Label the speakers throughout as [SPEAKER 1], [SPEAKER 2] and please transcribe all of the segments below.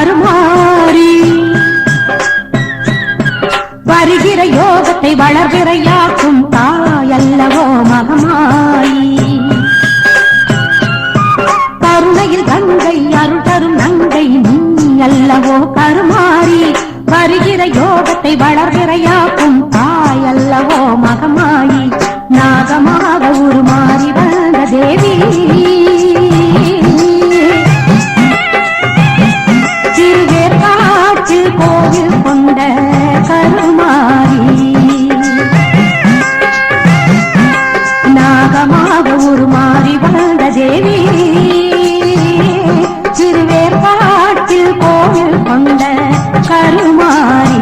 [SPEAKER 1] தாறுமாறி வருகிற யோகத்தை வளர்விரையாக்கும் தாயல்லவோ மகமாயி. கருணையில் கங்கை அருள் தரும் நங்கை நீ அல்லவோ கருமாறி. வருகிற யோகத்தை வளர்விரையா கருமாறி. நாகமாக ஒரு மாறி வந்த தேவி. திருவேற்பாட்டில் கோவில் கொண்ட கருமாறி.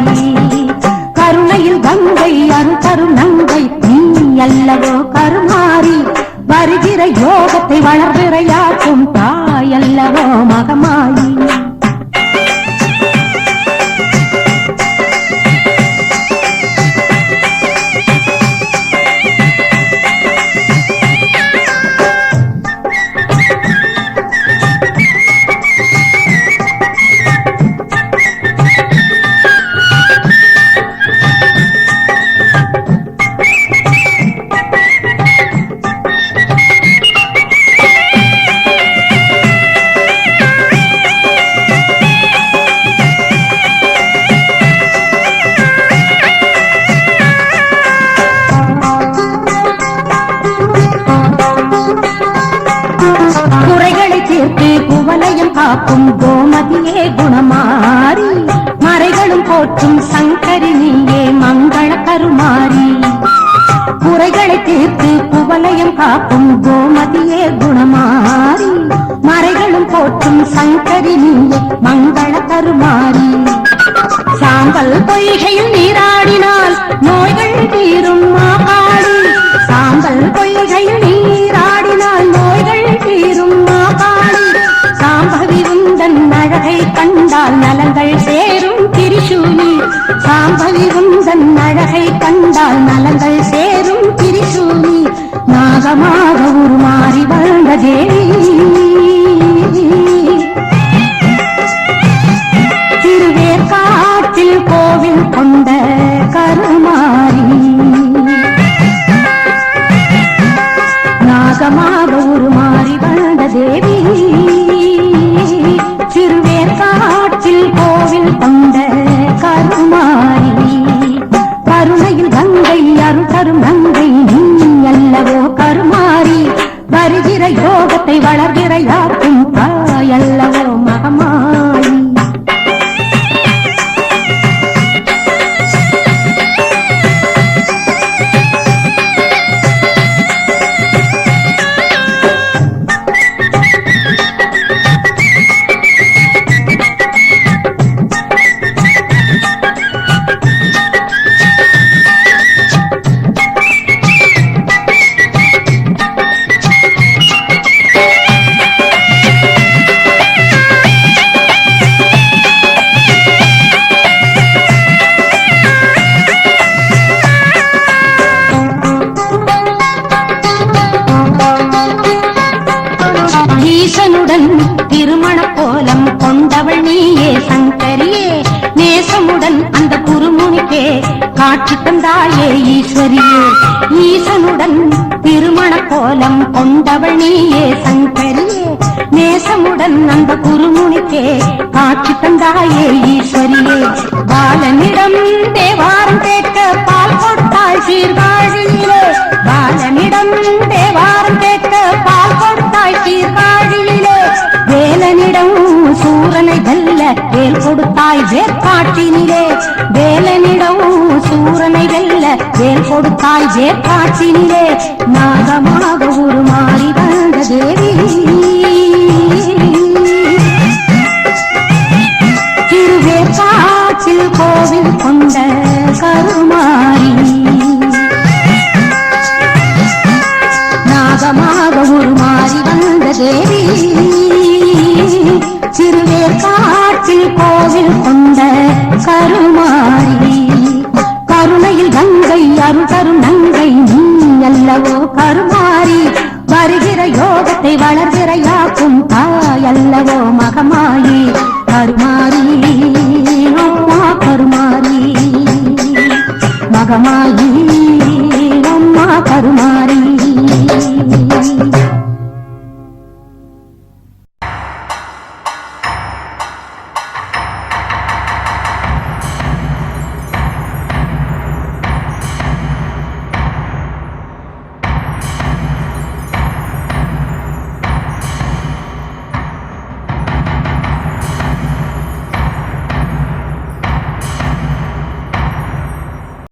[SPEAKER 1] கருணையில் கங்கை அரு கருணங்கை நீ அல்லவோ கருமாறி. வருகிற யோகத்தை வளர்பிறையாக்கும் தாயல்லவோ மகமாயி. காக்கும் கோமதியே குணமாறி மறைகளும் போற்றும் சங்கரி நீயே மங்கள கருமாறி. குறைகளை தீர்த்து குவலயம் காக்கும் கோமதியே குணமாறி மறைகளும் போற்றும் சங்கரி நீயே மங்கள கருமாறி. சாம்பல் பொய்கையில் நீராடினால் நோய்கள் அழகை கண்டால் நலங்கள் சேரும் திரிசூலி. சாம்பலி உந்தன் அழகை கண்டால் நலங்கள் சேரும் திரிசூலி. நாகமாக உருமாறி வாழ்ந்த தேவி. திருவேற்காட்டில் கோவில் கொண்ட கருமாரி நாகமாக உருமாறி வாழ்ந்த தேவி. திருமண கோலம் கொண்டவள் நீயே சங்கரியே. நேசமுடன் அந்த குருமுனிக்கே காட்சி தந்தாயே ஈஸ்வரியே. ஈசனுடன் திருமண கோலம் கொண்டவள் நீயே சங்கரியே. நேசமுடன் அந்த குருமுனிக்கே காட்சி தந்தாயே ஈஸ்வரியே. பாலனிடம் வேல் கொடுத்தாய் வேற்காட்டினிலே. வேலனிடம் சூரனை வெல்ல வேல் கொடுத்தாய் வேற்காட்டினிலே. நாகமாக ஒரு pájaro